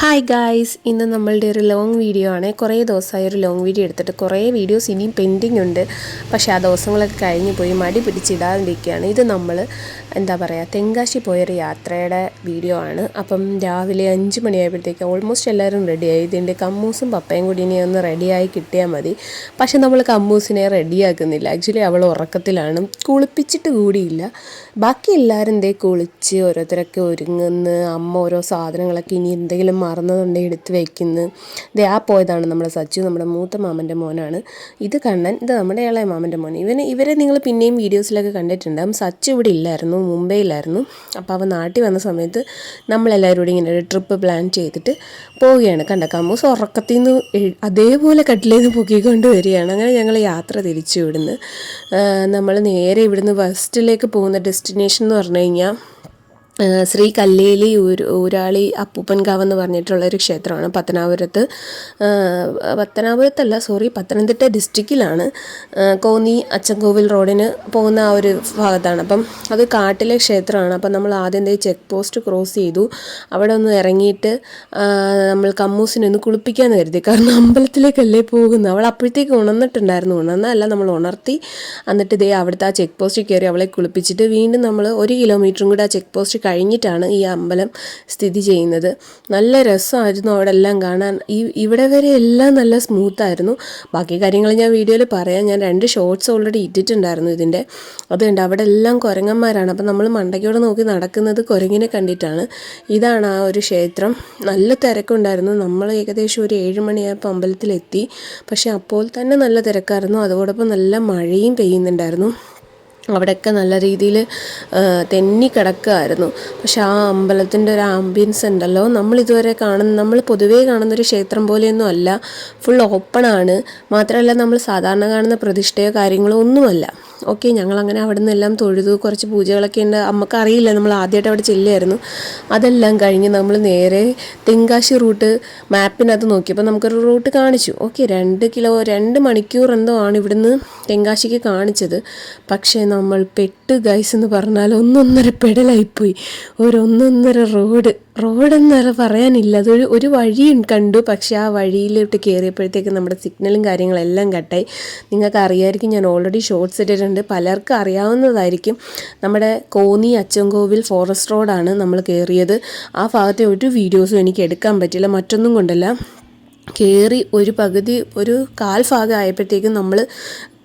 Hi guys ഇന്ന് നമ്മളുടെ ഒരു ലോങ് വീഡിയോ ആണ്. കുറേ ദിവസമായി ഒരു ലോങ് വീഡിയോ എടുത്തിട്ട് കുറേ വീഡിയോസ് ഇനിയും പെൻഡിങ് ഉണ്ട്. പക്ഷേ ആ ദിവസങ്ങളൊക്കെ കഴിഞ്ഞ് പോയി മടി പിടിച്ചിടാതിരിക്കുകയാണ് ഇത് നമ്മൾ എന്താ പറയുക തെങ്കാശി പോയൊരു യാത്രയുടെ വീഡിയോ ആണ്. അപ്പം രാവിലെ അഞ്ച് മണിയായപ്പോഴത്തേക്ക് ഓൾമോസ്റ്റ് എല്ലാവരും റെഡിയായി ഇതിന്റെ കമ്മൂസും പപ്പയും കൂടി ഇനി ഒന്ന് റെഡിയായി കിട്ടിയാൽ മതി. പക്ഷേ നമ്മൾ കമ്മൂസിനെ റെഡിയാക്കുന്നില്ല ആക്ച്വലി അവൾ ഉറക്കത്തിലാണ്. കുളിപ്പിച്ചിട്ട് കൂടിയില്ല. ബാക്കി എല്ലാവരും ദേ കുളിച്ച് ഓരോരുത്തരൊക്കെ ഒരുങ്ങുന്ന അമ്മ ഓരോ സാധനങ്ങളൊക്കെ ഇനി എന്തെങ്കിലും മറന്നതുണ്ടെങ്കിൽ എടുത്ത് വയ്ക്കുന്നു. ദേ ആ പോയതാണ് നമ്മുടെ സച്ചു നമ്മുടെ മൂത്ത മാമന്റെ മോനാണ്. ഇത് കണ്ണൻ ഇത് നമ്മുടെ ഇളയ മാമന്റെ മോൻ. ഇവന് ഇവരെ നിങ്ങൾ പിന്നെയും വീഡിയോസിലൊക്കെ കണ്ടിട്ടുണ്ടാകും സച്ചു ഇവിടെ ഇല്ലായിരുന്നു. മുംബൈയിലായിരുന്നു. അപ്പോൾ അവൻ നാട്ടിൽ വന്ന സമയത്ത് നമ്മളെല്ലാവരും കൂടി ഇങ്ങനെ ഒരു ട്രിപ്പ് പ്ലാൻ ചെയ്തിട്ട് പോവുകയാണ്. കണ്ട കമ്മൂസ് ഉറക്കത്തിൽ നിന്ന് അതേപോലെ കട്ടിലേന്ന് പൊക്കിക്കൊണ്ട് വരികയാണ്. അങ്ങനെ ഞങ്ങൾ യാത്ര തിരിച്ചു ഇവിടുന്ന്. നമ്മൾ നേരെ ഇവിടുന്ന് വെസ്റ്റിലേക്ക് പോകുന്ന ഡെസ്റ്റിനേഷൻ എന്ന് പറഞ്ഞു കഴിഞ്ഞാൽ ശ്രീ കല്ലേലി ഊര് ഊരാളി അപ്പൂപ്പൻകാവ് എന്ന് പറഞ്ഞിട്ടുള്ള ഒരു ക്ഷേത്രമാണ് പത്തനാപുരത്ത്. പത്തനാപുരത്തല്ല സോറി പത്തനംതിട്ട ഡിസ്ട്രിക്റ്റിലാണ് കോന്നി അച്ചൻകോവിൽ റോഡിന് പോകുന്ന ആ ഒരു ഭാഗത്താണ്. അപ്പം അത് കാട്ടിലെ ക്ഷേത്രമാണ്. അപ്പം നമ്മൾ ആദ്യം ചെക്ക് പോസ്റ്റ് ക്രോസ് ചെയ്തു. അവിടെ ഒന്ന് ഇറങ്ങിയിട്ട് നമ്മൾ കമ്മൂസിനെ ഒന്ന് കുളിപ്പിക്കാന്ന് കരുതി. കാരണം അമ്പലത്തിലേക്കല്ലേ പോകുന്നത്. അവൾ അപ്പോഴത്തേക്ക് ഉണർന്നിട്ടുണ്ടായിരുന്നു. ഉണർന്നല്ല നമ്മൾ ഉണർത്തി എന്നിട്ട് ഇതേ അവിടുത്തെ ആ ചെക്ക് പോസ്റ്റിൽ കയറി അവളെ കുളിപ്പിച്ചിട്ട് വീണ്ടും നമ്മൾ ഒരു കിലോമീറ്ററും കൂടെ ആ ചെക്ക് പോസ്റ്റ് കഴിഞ്ഞിട്ടാണ് ഈ അമ്പലം സ്ഥിതി ചെയ്യുന്നത്. നല്ല രസമായിരുന്നു അവിടെ എല്ലാം കാണാൻ. ഈ ഇവിടെ വരെ എല്ലാം നല്ല സ്മൂത്തായിരുന്നു ബാക്കി കാര്യങ്ങൾ ഞാൻ വീഡിയോയിൽ പറയാം. ഞാൻ രണ്ട് ഷോർട്സ് ഓൾറെഡി ഇട്ടിട്ടുണ്ടായിരുന്നു ഇതിന്റെ. അതുകൊണ്ട് അവിടെ എല്ലാം കുരങ്ങന്മാരാണ്. അപ്പം നമ്മൾ മണ്ടയ്ക്കോടെ നോക്കി നടക്കുന്നത് കുരങ്ങിനെ കണ്ടിട്ടാണ്. ഇതാണ് ആ ഒരു ക്ഷേത്രം. നല്ല തിരക്കുണ്ടായിരുന്നു. നമ്മൾ ഏകദേശം ഒരു ഏഴ് മണിയായപ്പോൾ അമ്പലത്തിലെത്തി. പക്ഷേ അപ്പോൾ തന്നെ നല്ല തിരക്കായിരുന്നു. അതോടൊപ്പം നല്ല മഴയും പെയ്യുന്നുണ്ടായിരുന്നു. അവിടെയൊക്കെ നല്ല രീതിയിൽ തെന്നി കിടക്കുമായിരുന്നു പക്ഷെ ആ അമ്പലത്തിന്റെ ഒരു ആംബിയൻസ് ഉണ്ടല്ലോ. നമ്മൾ ഇതുവരെ കാണുന്ന നമ്മൾ പൊതുവേ കാണുന്നൊരു ക്ഷേത്രം പോലെയൊന്നും അല്ല. ഫുൾ ഓപ്പണാണ് മാത്രമല്ല നമ്മൾ സാധാരണ കാണുന്ന പ്രതിഷ്ഠയോ കാര്യങ്ങളോ ഒന്നുമല്ല. ഓക്കെ ഞങ്ങളങ്ങനെ അവിടെ നിന്നെല്ലാം തൊഴുതു. കുറച്ച് പൂജകളൊക്കെ ഉണ്ട്. അമ്മയ്ക്ക് അറിയില്ല നമ്മൾ ആദ്യമായിട്ട് അവിടെ ചെല്ലുമായിരുന്നു അതെല്ലാം കഴിഞ്ഞ് നമ്മൾ നേരെ തെങ്കാശി റൂട്ട് മാപ്പിനകത്ത് നോക്കിയപ്പോൾ നമുക്കൊരു റൂട്ട് കാണിച്ചു. ഓക്കെ രണ്ട് കിലോ രണ്ട് മണിക്കൂർ എന്തോ ആണ് ഇവിടുന്ന് തെങ്കാശിക്ക് കാണിച്ചത്. പക്ഷേ നമ്മൾ പെട്ട് ഗൈസ് എന്ന് പറഞ്ഞാൽ ഒന്നൊന്നര പെടലായിപ്പോയി. ഒന്നൊന്നര റോഡ്. റോഡെന്നല്ല പറയാനില്ല. അതൊരു ഒരു വഴി കണ്ടു. പക്ഷേ ആ വഴിയിലോട്ട് കയറിയപ്പോഴത്തേക്ക് നമ്മുടെ സിഗ്നലും കാര്യങ്ങളെല്ലാം കട്ടായി നിങ്ങൾക്ക് അറിയാമായിരിക്കും ഞാൻ ഓൾറെഡി ഷോർട്ട്സ് ഇട്ടിട്ടുണ്ട്. പലർക്കും അറിയാവുന്നതായിരിക്കും. നമ്മുടെ കോന്നി അച്ചൻകോവിൽ ഫോറസ്റ്റ് റോഡാണ് നമ്മൾ കയറിയത്. ആ ഭാഗത്തെ ഒരു വീഡിയോസും എനിക്ക് എടുക്കാൻ പറ്റില്ല. മറ്റൊന്നും കൊണ്ടല്ല. കയറി ഒരു പകുതി ഒരു കാൽ ഭാഗം ആയപ്പോഴത്തേക്കും നമ്മൾ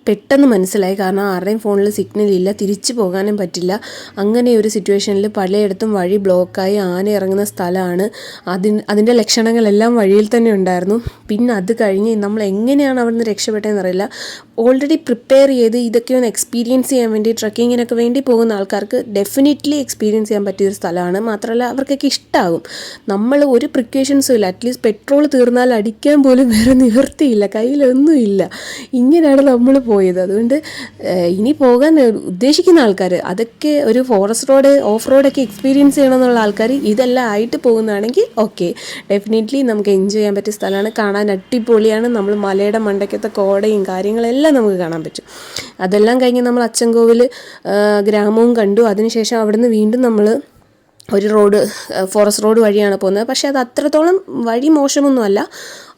പെട്ടെന്ന് മനസ്സിലായി. കാരണം ആരുടെയും ഫോണിൽ സിഗ്നൽ ഇല്ല തിരിച്ചു പോകാനും പറ്റില്ല. അങ്ങനെ ഒരു സിറ്റുവേഷനിൽ പലയിടത്തും വഴി ബ്ലോക്കായി ആന ഇറങ്ങുന്ന സ്ഥലമാണ്. അതിന് അതിന്റെ ലക്ഷണങ്ങളെല്ലാം വഴിയിൽ തന്നെ ഉണ്ടായിരുന്നു. പിന്നെ അത് കഴിഞ്ഞ് നമ്മൾ എങ്ങനെയാണ് അവിടെ നിന്ന് രക്ഷപ്പെട്ടതെന്ന് അറിയില്ല. ഓൾറെഡി പ്രിപ്പയർ ചെയ്ത് ഇതൊക്കെ ഒന്ന് എക്സ്പീരിയൻസ് ചെയ്യാൻ വേണ്ടി ട്രക്കിങ്ങിനൊക്കെ വേണ്ടി പോകുന്ന ആൾക്കാർക്ക് ഡെഫിനറ്റ്ലി എക്സ്പീരിയൻസ് ചെയ്യാൻ പറ്റിയ ഒരു സ്ഥലമാണ്. മാത്രമല്ല അവർക്കൊക്കെ ഇഷ്ടമാകും നമ്മൾ ഒരു പ്രിക്കോഷൻസും ഇല്ല. അറ്റ്ലീസ്റ്റ് പെട്രോൾ തീർന്നാൽ അടിക്കാൻ പോലും വേറെ നിവൃത്തിയില്ല. കയ്യിലൊന്നുമില്ല. ഇങ്ങനെയാണ് നമ്മൾ പോയത്. അതുകൊണ്ട് ഇനി പോകാൻ ഉദ്ദേശിക്കുന്ന ആൾക്കാർ അതൊക്കെ ഒരു ഫോറസ്റ്റ് റോഡ് ഓഫ് റോഡൊക്കെ എക്സ്പീരിയൻസ് ചെയ്യണമെന്നുള്ള ആൾക്കാർ ഇതെല്ലാം ആയിട്ട് പോകുന്നതാണെങ്കിൽ ഓക്കെ ഡെഫിനറ്റ്ലി നമുക്ക് എൻജോയ് ചെയ്യാൻ പറ്റിയ സ്ഥലമാണ്. കാണാൻ അടിപൊളിയാണ്. നമ്മൾ മലയുടെ മണ്ടയ്ക്കത്തെ കോടയും കാര്യങ്ങളെല്ലാം നമുക്ക് കാണാൻ പറ്റും. അതെല്ലാം കഴിഞ്ഞ് നമ്മൾ അച്ചൻകോവിൽ ഗ്രാമവും കണ്ടു. അതിനുശേഷം അവിടുന്ന് വീണ്ടും നമ്മൾ ഒരു റോഡ് ഫോറസ്റ്റ് റോഡ് വഴിയാണ് പോകുന്നത്. പക്ഷേ അത് അത്രത്തോളം വഴി മോശമൊന്നുമല്ല.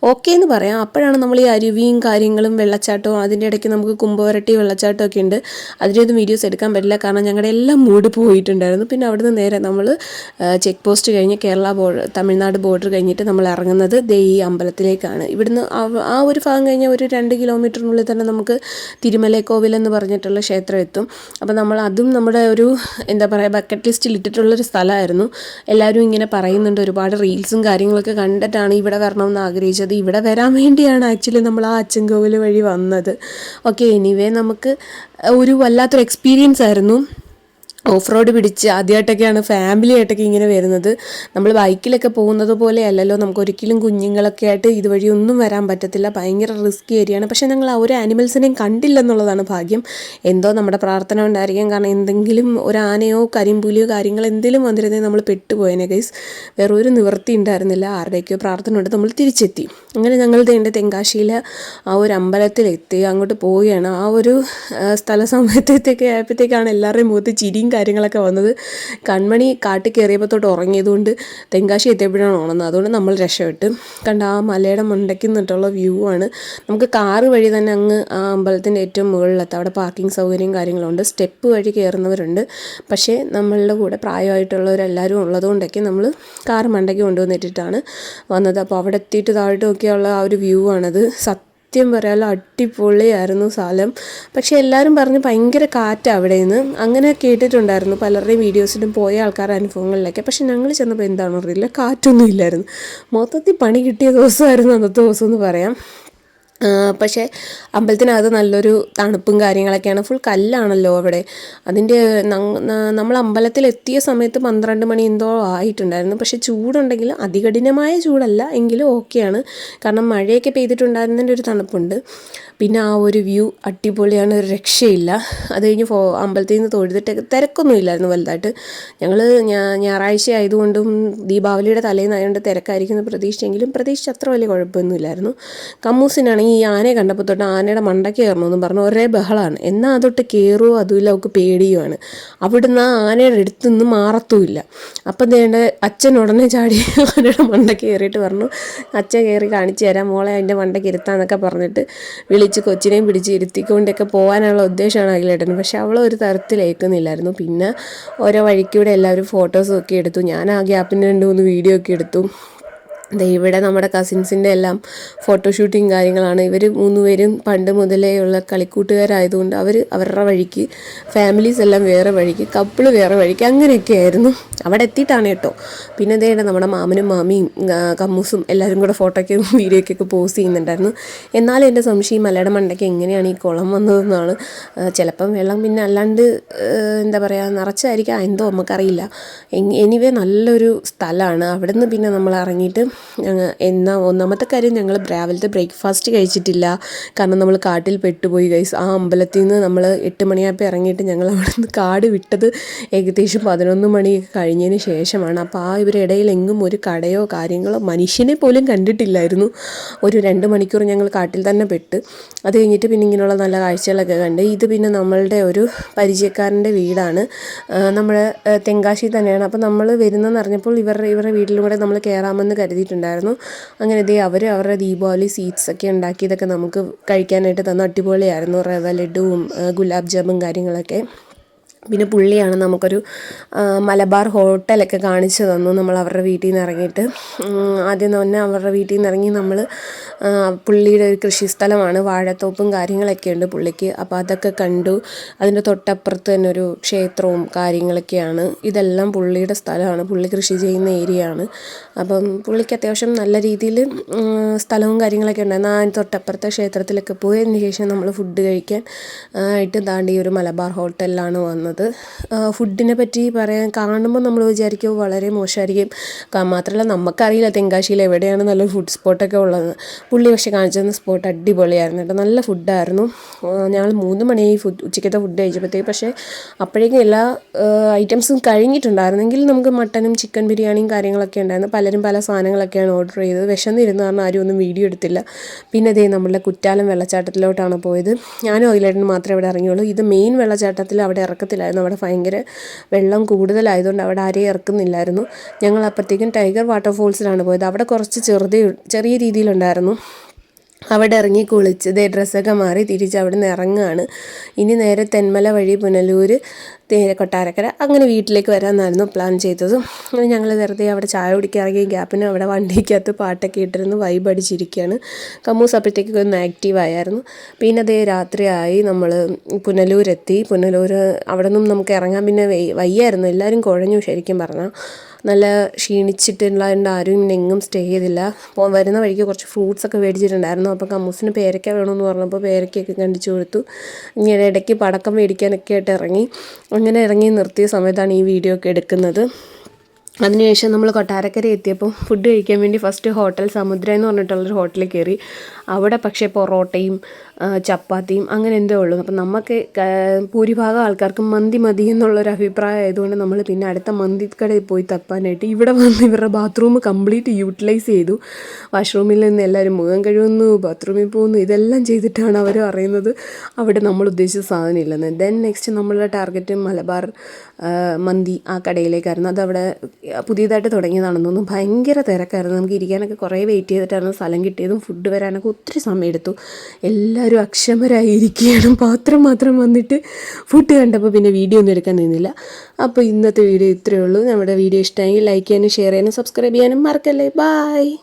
ഓക്കെ എന്ന് പറയാം. അപ്പോഴാണ് നമ്മൾ ഈ അരുവിയും കാര്യങ്ങളും വെള്ളച്ചാട്ടവും അതിന്റെ ഇടയ്ക്ക് നമുക്ക് കുമ്പവരട്ടി വെള്ളച്ചാട്ടം ഒക്കെ ഉണ്ട്. അതിന്റെയൊന്നും വീഡിയോസ് എടുക്കാൻ പറ്റില്ല. കാരണം ഞങ്ങളുടെ എല്ലാം മൂഡ് പോയിട്ടുണ്ടായിരുന്നു. പിന്നെ അവിടുന്ന് നേരെ നമ്മൾ ചെക്ക് പോസ്റ്റ് കഴിഞ്ഞ് കേരള ബോർഡർ തമിഴ്നാട് ബോർഡർ കഴിഞ്ഞിട്ട് നമ്മൾ ഇറങ്ങുന്നത് ദേ ഈ അമ്പലത്തിലേക്കാണ്. ഇവിടുന്ന് ആ ഒരു ഭാഗം കഴിഞ്ഞാൽ ഒരു രണ്ട് കിലോമീറ്ററിനുള്ളിൽ തന്നെ നമുക്ക് തിരുമലക്കോവിൽ എന്ന് പറഞ്ഞിട്ടുള്ള ക്ഷേത്രം എത്തും. അപ്പോൾ നമ്മൾ അതും നമ്മുടെ ഒരു എന്താ പറയുക ബക്കറ്റ് ലിസ്റ്റിൽ ഇട്ടിട്ടുള്ളൊരു സ്ഥലമായിരുന്നു. എല്ലാവരും ഇങ്ങനെ പറയുന്നുണ്ട്. ഒരുപാട് റീൽസും കാര്യങ്ങളൊക്കെ കണ്ടിട്ടാണ് ഇവിടെ വരണമെന്ന് ആഗ്രഹിച്ചത്. ഇവിടെ വരാൻ വേണ്ടിയാണ് ആക്ച്വലി നമ്മൾ ആ അച്ചൻകോവിൽ വഴി വന്നത്. ഓക്കെ എനിവേ നമുക്ക് ഒരു വല്ലാത്തൊരു എക്സ്പീരിയൻസ് ആയിരുന്നു. ഓഫ് റോഡ് പിടിച്ച് ആദ്യമായിട്ടൊക്കെയാണ് ഫാമിലി ആയിട്ടൊക്കെ ഇങ്ങനെ വരുന്നത്. നമ്മൾ ബൈക്കിലൊക്കെ പോകുന്നത് പോലെ അല്ലല്ലോ നമുക്ക് ഒരിക്കലും കുഞ്ഞുങ്ങളൊക്കെ ആയിട്ട് ഇതുവഴി ഒന്നും വരാൻ പറ്റത്തില്ല. ഭയങ്കര റിസ്ക് ഏരിയയാണ്. പക്ഷേ ഞങ്ങൾ ആ ഒരു ആനിമൽസിനെയും കണ്ടില്ല എന്നുള്ളതാണ് ഭാഗ്യം. എന്തോ നമ്മുടെ പ്രാർത്ഥന ഉണ്ടായിരിക്കാം കാരണം എന്തെങ്കിലും ഒരു ആനയോ കരിമ്പൂലിയോ കാര്യങ്ങൾ എന്തെങ്കിലും വന്നിരുന്നെങ്കിൽ നമ്മൾ പെട്ടുപോയേനെ ഗൈസ് വേറെ ഒരു നിവൃത്തി ഉണ്ടായിരുന്നില്ല. ആരുടെയൊക്കെയോ പ്രാർത്ഥന ഉണ്ട് നമ്മൾ തിരിച്ചെത്തി. അങ്ങനെ ഞങ്ങൾ എന്റെ തെങ്കാശിയിലെ ആ ഒരു അമ്പലത്തിലെത്തി. അങ്ങോട്ട് പോവുകയാണ്. ആ ഒരു സ്ഥല സമയത്തേക്കൊക്കെ ആയപ്പോഴത്തേക്കാണ് എല്ലാവരുടെയും മുഖത്ത് ചിരിയും കാര്യങ്ങളൊക്കെ വന്നത്. കൺമണി കാട്ടിൽ കയറിയപ്പോൾ തൊട്ട് ഉറങ്ങിയതുകൊണ്ട് തെങ്കാശി എത്തിയപ്പോഴാണ് ഉണർന്നത്. അതുകൊണ്ട് നമ്മൾ രക്ഷപ്പെട്ട്. കണ്ട ആ മലയുടെ മുണ്ടയ്ക്ക് നിന്നിട്ടുള്ള വ്യൂ ആണ്. നമുക്ക് കാറ് വഴി തന്നെ അങ്ങ് ആ അമ്പലത്തിന്റെ ഏറ്റവും മുകളിലെത്താം. അവിടെ പാർക്കിംഗ് സൗകര്യം കാര്യങ്ങളുണ്ട്. സ്റ്റെപ്പ് വഴി കയറുന്നവരുണ്ട്. പക്ഷേ നമ്മളുടെ കൂടെ പ്രായമായിട്ടുള്ളവരെല്ലാവരും ഉള്ളതുകൊണ്ടൊക്കെ നമ്മൾ കാറ് മണ്ടയ്ക്ക് കൊണ്ടുവന്നിട്ടിട്ടാണ് വന്നത്. അപ്പോൾ അവിടെ എത്തിയിട്ട് താഴോട്ട് ആ ഒരു വ്യൂ ആണത്. സത്യം പറയാലോ അടിപൊളിയായിരുന്നു സ്ഥലം പക്ഷേ എല്ലാവരും പറഞ്ഞ് ഭയങ്കര കാറ്റ് അവിടെ നിന്ന് അങ്ങനെ കേട്ടിട്ടുണ്ടായിരുന്നു പലരുടെയും വീഡിയോസിലും പോയ ആൾക്കാരുടെ അനുഭവങ്ങളിലൊക്കെ. പക്ഷെ ഞങ്ങൾ ചെന്നപ്പോൾ എന്താണെന്ന് അറിയില്ല കാറ്റൊന്നും ഇല്ലായിരുന്നു. മൊത്തത്തിൽ പണി കിട്ടിയ ദിവസമായിരുന്നു അന്നത്തെ ദിവസം എന്ന് പറയാം. പക്ഷേ അമ്പലത്തിനകത്ത് നല്ലൊരു തണുപ്പും കാര്യങ്ങളൊക്കെയാണ്. ഫുൾ കല്ലാണല്ലോ അവിടെ. അതിന്റെ നമ്മൾ അമ്പലത്തിൽ എത്തിയ സമയത്ത് പന്ത്രണ്ട് മണി എന്തോ ആയിട്ടുണ്ടായിരുന്നു. പക്ഷേ ചൂടുണ്ടെങ്കിൽ അതികഠിനമായ ചൂടല്ല എങ്കിലും ഓക്കെയാണ്. കാരണം മഴയൊക്കെ പെയ്തിട്ടുണ്ടായിരുന്നതിന്റെ ഒരു തണുപ്പുണ്ട്. പിന്നെ ആ ഒരു വ്യൂ അടിപൊളിയാണ് ഒരു രക്ഷയില്ല. അത് കഴിഞ്ഞ് ഫോ അമ്പലത്തിൽ നിന്ന് തൊഴുതിട്ട് തിരക്കൊന്നും ഇല്ലായിരുന്നു വലുതായിട്ട്. ഞങ്ങൾ ഞായറാഴ്ച ആയതുകൊണ്ടും ദീപാവലിയുടെ തലേന്നായതുകൊണ്ട് തിരക്കായിരിക്കുന്ന പ്രതീക്ഷിച്ചെങ്കിലും പ്രതീക്ഷിച്ച് അത്ര വലിയ കുഴപ്പമൊന്നുമില്ലായിരുന്നു. കമ്മൂസിനാണെങ്കിൽ ഈ ആനയെ കണ്ടപ്പോൾ തൊട്ട് ആനയുടെ മണ്ടയ്ക്ക് കയറണമെന്നും പറഞ്ഞു ഒരേ ബഹളമാണ് എന്നാൽ അതൊട്ട് കയറുമോ അതുമില്ല അവൾക്ക് പേടിയുമാണ് അവിടുന്ന് ആ ആനയുടെ അടുത്തുനിന്ന് മാറത്തുമില്ല. അപ്പം ദേണ്ട അച്ഛൻ ഉടനെ ചാടി ആനയുടെ മണ്ടയ്ക്ക് കയറിയിട്ട് പറഞ്ഞു അച്ഛൻ കയറി കാണിച്ചു തരാം മോളെ അതിന്റെ മണ്ടയ്ക്ക് ഇരുത്താന്നൊക്കെ പറഞ്ഞിട്ട് വിളിച്ച് കൊച്ചിനെയും പിടിച്ച് ഇരുത്തിക്കൊണ്ടൊക്കെ പോകാനുള്ള ഉദ്ദേശമാണ് അഖിലേട്ടൻ പക്ഷെ അവൾ ഒരു തരത്തിലേക്കുന്നില്ലായിരുന്നു പിന്നെ ഓരോ വഴിക്കൂടെ എല്ലാവരും ഫോട്ടോസും ഒക്കെ എടുത്തു. ഞാൻ ആ ഗ്യാപ്പിന് രണ്ട് മൂന്ന് വീഡിയോ ഒക്കെ എടുത്തു. ഇവിടെ നമ്മുടെ കസിൻസിന്റെ എല്ലാം ഫോട്ടോഷൂട്ടിങ് കാര്യങ്ങളാണ്. ഇവർ മൂന്നുപേരും പണ്ട് മുതലേ ഉള്ള കളിക്കൂട്ടുകാരായതുകൊണ്ട് അവർ അവരുടെ വഴിക്ക് ഫാമിലീസ് എല്ലാം വേറെ വഴിക്ക് കപ്പിൾ വേറെ വഴിക്ക് അങ്ങനെയൊക്കെ ആയിരുന്നു. അവിടെ എത്തിയിട്ടാണ് കേട്ടോ. പിന്നെ ദേ നമ്മുടെ മാമനും മാമിയും കമ്മൂസും എല്ലാവരും കൂടെ ഫോട്ടോയ്ക്കും വീഡിയോയ്ക്കൊക്കെ പോസ്റ്റ് ചെയ്യുന്നുണ്ടായിരുന്നു. എന്നാലും എന്റെ സംശയം മലയുടെ മണ്ടയ്ക്ക് എങ്ങനെയാണ് ഈ കുളം വന്നതെന്നാണ്. ചിലപ്പം വെള്ളം പിന്നെ അല്ലാണ്ട് എന്താ പറയുക നിറച്ചായിരിക്കാം. എന്തോ നമുക്കറിയില്ല. എനിവേ നല്ലൊരു സ്ഥലമാണ്. അവിടെ നിന്ന് പിന്നെ നമ്മൾ ഇറങ്ങിയിട്ട് എന്നാ ഒന്നാമത്തെ കാര്യം ഞങ്ങൾ രാവിലത്തെ ബ്രേക്ക്ഫാസ്റ്റ് കഴിച്ചിട്ടില്ല. കാരണം നമ്മൾ കാട്ടിൽ പെട്ടുപോയി ഗൈസ് ആ അമ്പലത്തിൽ നിന്ന് നമ്മൾ എട്ട് മണിയായപ്പോൾ ഇറങ്ങിയിട്ട് ഞങ്ങൾ അവിടെ നിന്ന് കാട് വിട്ടത് ഏകദേശം പതിനൊന്ന് മണി കഴിഞ്ഞതിന് ശേഷമാണ്. അപ്പോൾ ആ ഇവരിടയിൽ എങ്ങും ഒരു കടയോ കാര്യങ്ങളോ മനുഷ്യനെ പോലും കണ്ടിട്ടില്ലായിരുന്നു. ഒരു രണ്ട് മണിക്കൂർ ഞങ്ങൾ കാട്ടിൽ തന്നെ പെട്ട്. അത് കഴിഞ്ഞിട്ട് പിന്നെ ഇങ്ങനെയുള്ള നല്ല കാഴ്ചകളൊക്കെ കണ്ട്. ഇത് പിന്നെ നമ്മളുടെ ഒരു പരിചയക്കാരന്റെ വീടാണ്. നമ്മൾ തെങ്കാശി തന്നെയാണ്. അപ്പോൾ നമ്മൾ വരുന്നതെന്ന് അറിഞ്ഞപ്പോൾ ഇവരുടെ ഇവരുടെ വീട്ടിലും കൂടെ നമ്മൾ കയറാമെന്ന് കരുതിയിട്ടുണ്ടായിരുന്നു അങ്ങനെ ഇതേ അവർ അവരുടെ ദീപാവലി സ്വീറ്റ്സ് ഒക്കെ ഉണ്ടാക്കിയതൊക്കെ നമുക്ക് കഴിക്കാനായിട്ട് തന്ന അടിപൊളിയായിരുന്നു. റവ ലഡുവും ഗുലാബ് ജാമും കാര്യങ്ങളൊക്കെ. പിന്നെ പുള്ളിയാണ് നമുക്കൊരു മലബാർ ഹോട്ടലൊക്കെ കാണിച്ചു തന്നു നമ്മൾ അവരുടെ വീട്ടിൽ നിന്ന് ഇറങ്ങിയിട്ട് ആദ്യം തന്നെ അവരുടെ വീട്ടിൽ നിന്ന് ഇറങ്ങി നമ്മൾ പുള്ളിയുടെ ഒരു കൃഷി സ്ഥലമാണ്. വാഴത്തോപ്പും കാര്യങ്ങളൊക്കെ ഉണ്ട് പുള്ളിക്ക്. അപ്പോൾ അതൊക്കെ കണ്ടു. അതിന്റെ തൊട്ടപ്പുറത്ത് തന്നെ ഒരു ക്ഷേത്രവും കാര്യങ്ങളൊക്കെയാണ്. ഇതെല്ലാം പുള്ളിയുടെ സ്ഥലമാണ്. പുള്ളി കൃഷി ചെയ്യുന്ന ഏരിയ ആണ് അപ്പം പുള്ളിക്ക് അത്യാവശ്യം നല്ല രീതിയിൽ സ്ഥലവും കാര്യങ്ങളൊക്കെ ഉണ്ടായിരുന്നു. ആ തൊട്ടപ്പുറത്തെ ക്ഷേത്രത്തിലൊക്കെ പോയതിന് ശേഷം നമ്മൾ ഫുഡ് കഴിക്കാൻ ആയിട്ട് ദാണ്ട് ഈ ഒരു മലബാർ ഹോട്ടലിലാണ് വന്നത്. ആ, ഫുഡിനെ പറ്റി പറയാൻ കാണുമ്പോൾ നമ്മൾ വിചാരിക്കും വളരെ മോശമായിരിക്കും മാത്രമല്ല നമുക്കറിയില്ല തെങ്കാശിയിൽ എവിടെയാണ് നല്ലൊരു ഫുഡ് സ്പോട്ടൊക്കെ ഉള്ളത്. പുള്ളി പക്ഷേ കാണിച്ചു തന്ന സ്പോട്ട് അടിപൊളിയായിരുന്നു കേട്ടോ. നല്ല ഫുഡായിരുന്നു ഞങ്ങൾ മൂന്ന് മണി ഫുഡ് ഉച്ചക്കത്തെ ഫുഡ് കഴിച്ചപ്പോഴത്തേക്ക് പക്ഷേ അപ്പോഴേക്കും എല്ലാ ഐറ്റംസും കഴിഞ്ഞിട്ടുണ്ടായിരുന്നെങ്കിൽ നമുക്ക് മട്ടനും ചിക്കൻ ബിരിയാണിയും കാര്യങ്ങളൊക്കെ ഉണ്ടായിരുന്നു. പലരും പല സാധനങ്ങളൊക്കെയാണ് ഓർഡർ ചെയ്തത്. വിശന്നിരുന്ന കാരണം ആരും ഒന്നും വീഡിയോ എടുത്തില്ല. പിന്നെ അതേ നമ്മളുടെ കുറ്റാലം വെള്ളച്ചാട്ടത്തിലോട്ടാണ് പോയത്. ഞാനും ഓയിലായിട്ട് മാത്രമേ ഇവിടെ ഇറങ്ങിയുള്ളൂ. ഇത് മെയിൻ വെള്ളച്ചാട്ടത്തിൽ അവിടെ ഇറക്കത്തില്ലായിരുന്നു അവിടെ ഭയങ്കര വെള്ളം കൂടുതലായതുകൊണ്ട് അവിടെ ആരെയും ഇറക്കുന്നില്ലായിരുന്നു. ഞങ്ങൾ അപ്പോഴത്തേക്കും ടൈഗർ വാട്ടർഫോൾസിലാണ് പോയത്. അവിടെ കുറച്ച് ചെറുതേ ചെറിയ രീതിയിലുണ്ടായിരുന്നു. അവിടെ ഇറങ്ങി കുളിച്ച് ഡ്രസ്സൊക്കെ മാറി തിരിച്ച് അവിടെ നിന്ന് ഇറങ്ങുകയാണ്. ഇനി നേരെ തെന്മല വഴി പുനലൂർ നേരെ കൊട്ടാരക്കര അങ്ങനെ വീട്ടിലേക്ക് വരാമെന്നായിരുന്നു പ്ലാൻ ചെയ്തത്. അങ്ങനെ ഞങ്ങൾ വെറുതെ അവിടെ ചായ കുടിക്കാൻ ഇറങ്ങിയ ഗ്യാപ്പിന് അവിടെ വണ്ടിക്കകത്ത് പാട്ടൊക്കെ ഇട്ടിരുന്നു വൈബ് അടിച്ചിരിക്കുകയാണ്. കമ്മൂസ് അപ്പോഴത്തേക്ക് ഒന്ന് ആക്റ്റീവ് ആയായിരുന്നു. പിന്നെ അതേ രാത്രിയായി നമ്മൾ പുനലൂരെത്തി. പുനലൂർ അവിടെ നിന്നും നമുക്ക് ഇറങ്ങാൻ പിന്നെ വയ്യ- വയ്യായിരുന്നു. എല്ലാവരും കുഴഞ്ഞു ശരിക്കും പറഞ്ഞാൽ നല്ല ക്ഷീണിച്ചിട്ടുള്ളതുകൊണ്ട് ആരും ഇന്ന് എങ്ങും സ്റ്റേ ചെയ്തില്ല. വരുന്ന വഴിക്ക് കുറച്ച് ഫ്രൂട്ട്സ് ഒക്കെ മേടിച്ചിട്ടുണ്ടായിരുന്നു. അപ്പോൾ കമ്മൂസിന് പേരയ്ക്ക വേണമെന്ന് പറഞ്ഞപ്പോൾ പേരയ്ക്കൊക്കെ കണ്ടിച്ചു കൊടുത്തു. ഇങ്ങനെ ഇടയ്ക്ക് പടക്കം മേടിക്കാനൊക്കെ ആയിട്ട് ഇറങ്ങി. അങ്ങനെ ഇറങ്ങി നിർത്തിയ സമയത്താണ് ഈ വീഡിയോ ഒക്കെ എടുക്കുന്നത്. അതിനുശേഷം നമ്മൾ കൊട്ടാരക്കര എത്തിയപ്പോൾ ഫുഡ് കഴിക്കാൻ വേണ്ടി ഫസ്റ്റ് ഹോട്ടൽ സമുദ്ര എന്ന് പറഞ്ഞിട്ടുള്ളൊരു ഹോട്ടലിൽ കയറി. അവിടെ പക്ഷേ പൊറോട്ടയും ചപ്പാത്തിയും അങ്ങനെ എന്തേ ഉള്ളൂ. അപ്പം നമുക്ക് ഭൂരിഭാഗം ആൾക്കാർക്കും മന്തി മതി എന്നുള്ളൊരു അഭിപ്രായം ആയതുകൊണ്ട് നമ്മൾ പിന്നെ അടുത്ത മന്തി കടയിൽ പോയി തപ്പാനായിട്ട് ഇവിടെ വന്ന് ഇവരുടെ ബാത്റൂം കംപ്ലീറ്റ് യൂട്ടിലൈസ് ചെയ്തു. വാഷ്റൂമിൽ നിന്ന് എല്ലാവരും മുഖം കഴുകുന്നു ബാത്റൂമിൽ പോകുന്നു ഇതെല്ലാം ചെയ്തിട്ടാണ് അവർ അറിയുന്നത് അവിടെ നമ്മൾ ഉദ്ദേശിച്ച സാധനം ഇല്ലെന്ന്. ദെൻ നെക്സ്റ്റ് നമ്മളുടെ ടാർഗറ്റ് മലബാർ മന്തി ആ കടയിലേക്കായിരുന്നു. അതവിടെ പുതിയതായിട്ട് തുടങ്ങിയതാണെന്ന് തോന്നുന്നു. ഭയങ്കര തിരക്കായിരുന്നു. നമുക്ക് ഇരിക്കാനൊക്കെ കുറേ വെയിറ്റ് ചെയ്തിട്ടായിരുന്നു. സ്ഥലം കിട്ടിയതും ഫുഡ് വരാനൊക്കെ ഒത്തിരി സമയമെടുത്തു. എല്ലാവരും അക്ഷമരായിരിക്കുകയാണ്. പാത്രം മാത്രം വന്നിട്ട് ഫുഡ് കണ്ടപ്പോൾ പിന്നെ വീഡിയോ ഒന്നും എടുക്കാൻ നിന്നില്ല. അപ്പോൾ ഇന്നത്തെ വീഡിയോ ഇത്രയേ ഉള്ളൂ. നമ്മുടെ വീഡിയോ ഇഷ്ടമെങ്കിൽ ലൈക്ക് ചെയ്യാനും ഷെയർ ചെയ്യാനും സബ്സ്ക്രൈബ് ചെയ്യാനും മറക്കല്ലേ. ബായ്